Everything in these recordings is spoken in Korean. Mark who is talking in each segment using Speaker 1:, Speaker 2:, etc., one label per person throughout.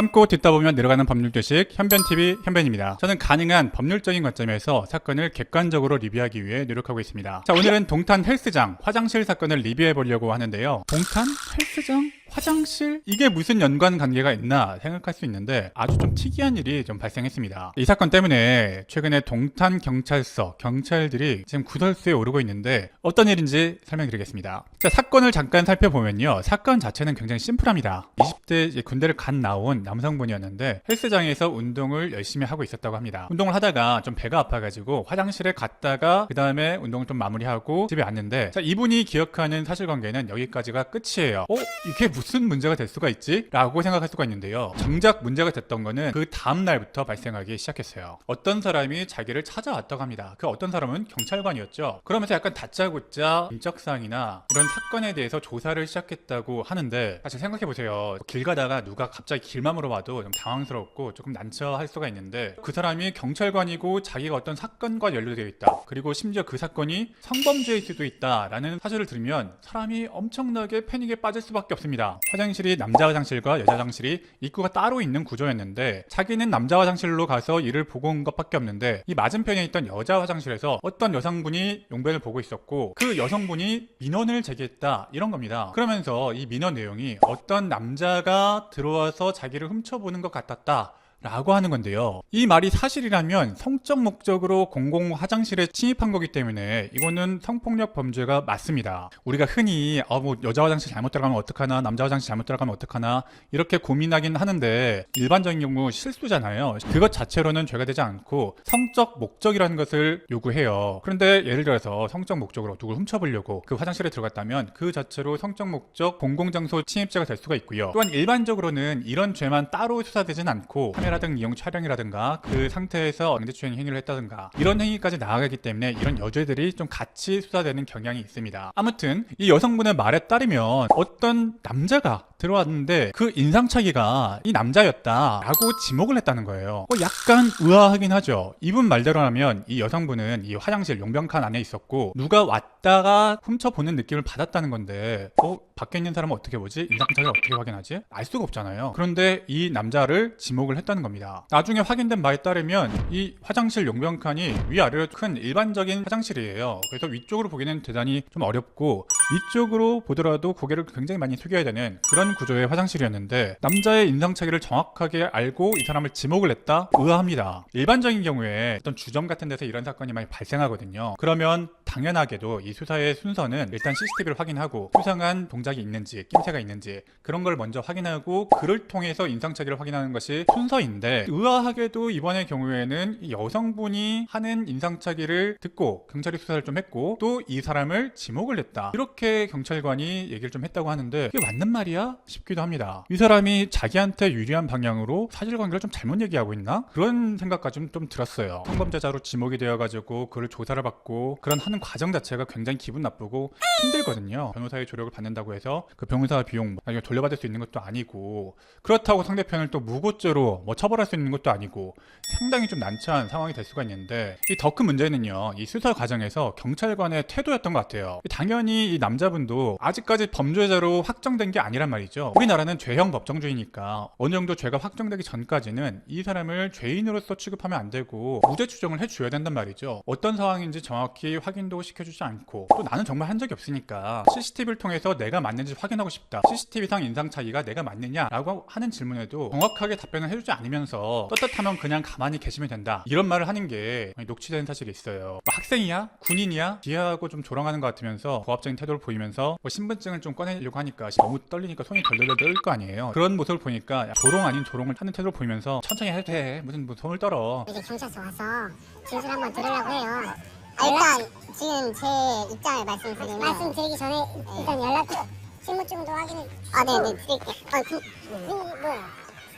Speaker 1: 참고 듣다 보면 내려가는 법률 교식 현변TV 현변입니다. 저는 가능한 법률적인 관점에서 사건을 객관적으로 리뷰하기 위해 노력하고 있습니다. 자, 오늘은 동탄 헬스장 화장실 사건을 리뷰해 보려고 하는데요. 동탄 헬스장? 화장실? 이게 무슨 연관 관계가 있나 생각할 수 있는데 아주 좀 특이한 일이 좀 발생했습니다. 이 사건 때문에 최근에 동탄 경찰서 경찰들이 지금 구설수에 오르고 있는데 어떤 일인지 설명드리겠습니다. 자, 사건을 잠깐 살펴보면요. 사건 자체는 굉장히 심플합니다. 20대 이제 군대를 갓 나온 남성분이었는데 헬스장에서 운동을 열심히 하고 있었다고 합니다. 운동을 하다가 좀 배가 아파가지고 화장실에 갔다가 그 다음에 운동을 좀 마무리하고 집에 왔는데 자, 이분이 기억하는 사실관계는 여기까지가 끝이에요. 어? 이게 무슨 문제가 될 수가 있지? 라고 생각할 수가 있는데요. 정작 문제가 됐던 거는 그 다음 날부터 발생하기 시작했어요. 어떤 사람이 자기를 찾아왔다고 합니다. 그 어떤 사람은 경찰관이었죠. 그러면서 약간 다짜고짜 인적사항이나 이런 사건에 대해서 조사를 시작했다고 하는데 사실 생각해 보세요. 길 가다가 누가 갑자기 길만 물어봐도 좀 당황스럽고 조금 난처할 수가 있는데 그 사람이 경찰관이고 자기가 어떤 사건과 연루되어 있다. 그리고 심지어 그 사건이 성범죄일 수도 있다라는 사실을 들으면 사람이 엄청나게 패닉에 빠질 수밖에 없습니다. 화장실이 남자 화장실과 여자 화장실이 입구가 따로 있는 구조였는데 자기는 남자 화장실로 가서 일을 보고 온 것밖에 없는데 이 맞은편에 있던 여자 화장실에서 어떤 여성분이 용변을 보고 있었고 그 여성분이 민원을 제기했다 이런 겁니다. 그러면서 이 민원 내용이 어떤 남자가 들어와서 자기를 훔쳐보는 것 같았다. 라고 하는 건데요. 이 말이 사실이라면 성적 목적으로 공공 화장실에 침입한 거기 때문에 이거는 성폭력 범죄가 맞습니다. 우리가 흔히 아, 뭐 여자 화장실 잘못 들어가면 어떡하나 남자 화장실 잘못 들어가면 어떡하나 이렇게 고민하긴 하는데 일반적인 경우 실수잖아요. 그것 자체로는 죄가 되지 않고 성적 목적이라는 것을 요구해요. 그런데 예를 들어서 성적 목적으로 누굴 훔쳐보려고 그 화장실에 들어갔다면 그 자체로 성적 목적 공공장소 침입죄가 될 수가 있고요. 또한 일반적으로는 이런 죄만 따로 수사되진 않고 등 이용 촬영이라든가 그 상태에서 강제추행 행위를 했다든가 이런 행위까지 나아가기 때문에 이런 여죄들이 좀 같이 수사되는 경향이 있습니다. 아무튼 이 여성분의 말에 따르면 어떤 남자가 들어왔는데 그 인상착의가 이 남자였다라고 지목을 했다는 거예요. 어, 약간 의아하긴 하죠. 이분 말대로 하면 이 여성분은 이 화장실 용병칸 안에 있었고 누가 왔다가 훔쳐보는 느낌을 받았다는 건데 어 밖에 있는 사람은 어떻게 보지? 인상착의를 어떻게 확인하지? 알 수가 없잖아요. 그런데 이 남자를 지목을 했다는 겁니다. 나중에 확인된 바에 따르면 이 화장실 용병칸이 위아래로 큰 일반적인 화장실이에요. 그래서 위쪽으로 보기는 대단히 좀 어렵고 위쪽으로 보더라도 고개를 굉장히 많이 숙여야 되는 그런 구조의 화장실이었는데 남자의 인상착의를 정확하게 알고 이 사람을 지목을 했다? 의아합니다. 일반적인 경우에 어떤 주점 같은 데서 이런 사건이 많이 발생하거든요. 그러면 당연하게도 이 수사의 순서는 일단 CCTV를 확인하고 수상한 동작이 있는지 낌새가 있는지 그런 걸 먼저 확인하고 그를 통해서 인상착의를 확인하는 것이 순서인데 의아하게도 이번의 경우에는 이 여성분이 하는 인상착의를 듣고 경찰이 수사를 좀 했고 또 이 사람을 지목을 했다 이렇게 경찰관이 얘기를 좀 했다고 하는데 이게 맞는 말이야? 싶기도 합니다. 이 사람이 자기한테 유리한 방향으로 사실관계를 좀 잘못 얘기하고 있나? 그런 생각까지 좀, 좀 들었어요. 성범죄자로 지목이 되어가지고 그를 조사를 받고 그런 하는 과정 자체가 굉장히 기분 나쁘고 힘들거든요. 변호사의 조력을 받는다고 해서 그 변호사 비용 나중에 돌려받을 수 있는 것도 아니고 그렇다고 상대편을 또 무고죄로 뭐 처벌할 수 있는 것도 아니고 상당히 좀 난처한 상황이 될 수가 있는데 이 더 큰 문제는요 이 수사 과정에서 경찰관의 태도였던 것 같아요. 당연히 이 남 자분도 아직까지 범죄자로 확정된 게 아니란 말이죠. 우리나라는 죄형 법정주의니까 어느 정도 죄가 확정되기 전까지는 이 사람을 죄인으로서 취급하면 안 되고 무죄 추정을 해줘야 된단 말이죠. 어떤 상황인지 정확히 확인도 시켜주지 않고 또 나는 정말 한 적이 없으니까 CCTV를 통해서 내가 맞는지 확인하고 싶다. CCTV상 인상 차이가 내가 맞느냐라고 하는 질문에도 정확하게 답변을 해주지 않으면서 떳떳하면 그냥 가만히 계시면 된다. 이런 말을 하는 게 녹취된 사실이 있어요. 뭐 학생이야? 군인이야? 비하하고 좀 조롱하는 것 같으면서 고압적인 태도를 보이면서 뭐 신분증을 좀 꺼내려고 하니까 너무 떨리니까 손이 덜덜덜 떨거 아니에요 그런 모습을 보니까 야, 조롱 아닌 조롱을 하는 태도를 보이면서 천천히 해도 돼 무슨 뭐 손을 떨어
Speaker 2: 이제 경찰서 와서 진술 한번 들으려고 해요. 아, 일단 지금 제 입장을 말씀드리면 말씀드리기 전에 일단 연락 신분증도 확인해. 아, 네, 네, 드릴게요. 아, 그, 그 뭐야?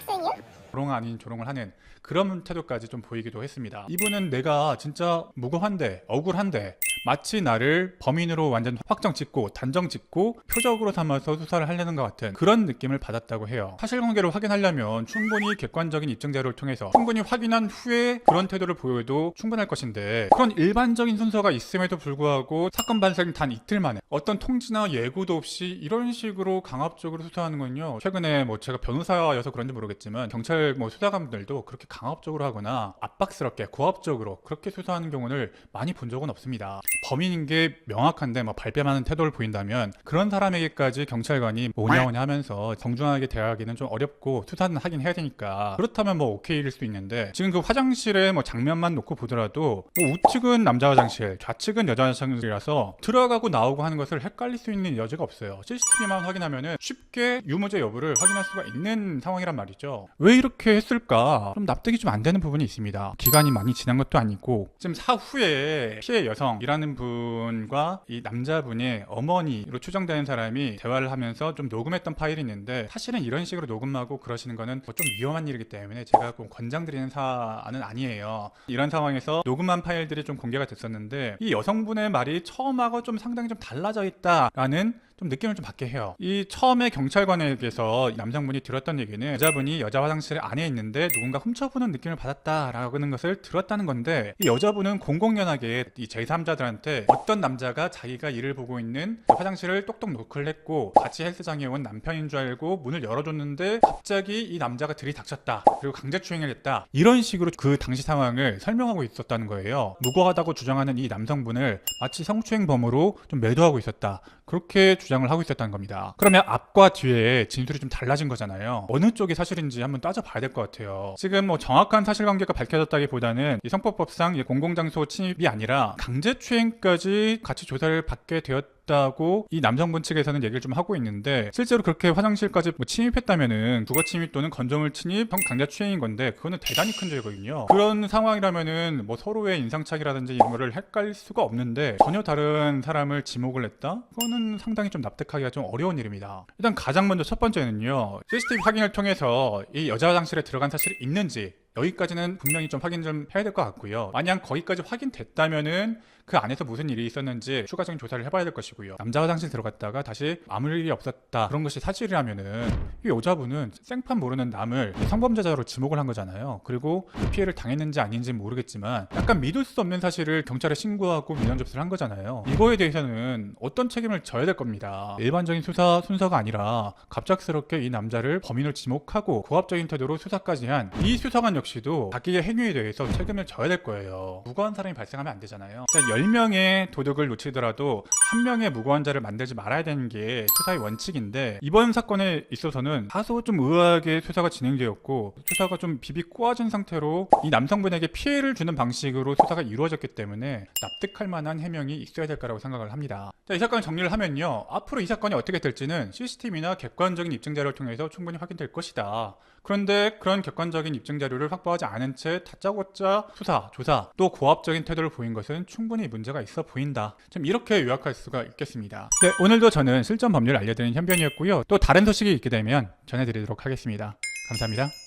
Speaker 2: 학생이요?
Speaker 1: 조롱 아닌 조롱을 하는 그런 태도까지 좀 보이기도 했습니다. 이분은 내가 진짜 무고한데 억울한데 마치 나를 범인으로 완전 확정 짓고 단정 짓고 표적으로 삼아서 수사를 하려는 것 같은 그런 느낌을 받았다고 해요. 사실관계를 확인하려면 충분히 객관적인 입증 자료를 통해서 충분히 확인한 후에 그런 태도를 보여도 충분할 것인데 그런 일반적인 순서가 있음에도 불구하고 사건 발생 단 이틀 만에 어떤 통지나 예고도 없이 이런 식으로 강압적으로 수사하는 건요. 최근에 뭐 제가 변호사여서 그런지 모르겠지만 경찰 뭐 수사관들도 그렇게 강압적으로 하거나 압박스럽게 고압적으로 그렇게 수사하는 경우를 많이 본 적은 없습니다. 범인인 게 명확한데 뭐 발뺌하는 태도를 보인다면 그런 사람에게까지 경찰관이 뭐냐오냐 하면서 정중하게 대하기는 좀 어렵고 수사는 하긴 해야 되니까 그렇다면 뭐 오케이일 수 있는데 지금 그 화장실에 뭐 장면만 놓고 보더라도 뭐 우측은 남자 화장실 좌측은 여자 화장실이라서 들어가고 나오고 하는 것을 헷갈릴 수 있는 여지가 없어요. CCTV만 확인하면은 쉽게 유무죄 여부를 확인할 수가 있는 상황이란 말이죠. 왜 이렇게 했을까? 좀 납득이 좀 안 되는 부분이 있습니다. 기간이 많이 지난 것도 아니고 지금 사후에 피해 여성이라는 분과 이 남자분의 어머니로 추정되는 사람이 대화를 하면서 좀 녹음했던 파일이 있는데 사실은 이런 식으로 녹음하고 그러시는 거는 뭐 좀 위험한 일이기 때문에 제가 좀 권장드리는 사안은 아니에요. 이런 상황에서 녹음한 파일들이 좀 공개가 됐었는데 이 여성분의 말이 처음하고 좀 상당히 좀 달라져 있다라는 좀 느낌을 좀 받게 해요. 이 처음에 경찰관에게서 이 남성분이 들었던 얘기는 여자분이 여자 화장실 안에 있는데 누군가 훔쳐보는 느낌을 받았다라는 것을 들었다는 건데 이 여자분은 공공연하게 이 제3자들한테 어떤 남자가 자기가 일을 보고 있는 그 화장실을 똑똑 노크를 했고 같이 헬스장에 온 남편인 줄 알고 문을 열어줬는데 갑자기 이 남자가 들이닥쳤다 그리고 강제추행을 했다 이런 식으로 그 당시 상황을 설명하고 있었다는 거예요 무고하다고 주장하는 이 남성분을 마치 성추행범으로 좀 매도하고 있었다 그렇게 주장 을 하고 있었다는 겁니다. 그러면 앞과 뒤에 진술이 좀 달라진 거잖아요. 어느 쪽이 사실인지 한번 따져봐야 될 것 같아요. 지금 뭐 정확한 사실관계가 밝혀졌다기보다는 이 성법법상 이 공공장소 침입이 아니라 강제추행까지 같이 조사를 받게 되었 다고 이 남성분 측에서는 얘기를 좀 하고 있는데 실제로 그렇게 화장실까지 뭐 침입했다면은 주거 침입 또는 건조물 침입, 형 강제 추행인 건데 그거는 대단히 큰 죄거든요. 그런 상황이라면은 뭐 서로의 인상착이라든지 이런 거를 헷갈릴 수가 없는데 전혀 다른 사람을 지목을 했다? 그거는 상당히 좀 납득하기가 좀 어려운 일입니다. 일단 가장 먼저 첫 번째는요. CCTV 확인을 통해서 이 여자 화장실에 들어간 사실이 있는지 여기까지는 분명히 좀 확인 좀 해야 될 것 같고요. 만약 거기까지 확인됐다면은 그 안에서 무슨 일이 있었는지 추가적인 조사를 해봐야 될 것이고요. 남자 화장실 들어갔다가 다시 아무 일이 없었다 그런 것이 사실이라면은 이 여자분은 생판 모르는 남을 성범죄자로 지목을 한 거잖아요. 그리고 피해를 당했는지 아닌지 는 모르겠지만 약간 믿을 수 없는 사실을 경찰에 신고하고 민원 접수를 한 거잖아요. 이거에 대해서는 어떤 책임을 져야 될 겁니다. 일반적인 수사 순서가 아니라 갑작스럽게 이 남자를 범인을 지목하고 고압적인 태도로 수사까지 한 이 수사관 역시도 자기의 행위에 대해서 책임을 져야 될 거예요. 무고한 사람이 발생하면 안 되잖아요. 자, 10명의 도둑을 놓치더라도 한 명의 무고한 자를 만들지 말아야 되는 게 수사의 원칙인데 이번 사건에 있어서는 다소 좀 의아하게 수사가 진행되었고 수사가 좀 비비 꼬아진 상태로 이 남성분에게 피해를 주는 방식으로 수사가 이루어졌기 때문에 납득할 만한 해명이 있어야 될 거라고 생각을 합니다. 자, 이 사건을 정리를 하면요. 앞으로 이 사건이 어떻게 될지는 CCTV나 객관적인 입증 자료를 통해서 충분히 확인될 것이다. 그런데 그런 객관적인 입증 자료를 확보하지 않은 채 다짜고짜 수사, 조사, 또 고압적인 태도를 보인 것은 충분히 문제가 있어 보인다. 좀 이렇게 요약할 수가 있겠습니다. 네, 오늘도 저는 실전 법률 알려드리는 현변이었고요. 또 다른 소식이 있게 되면 전해드리도록 하겠습니다. 감사합니다.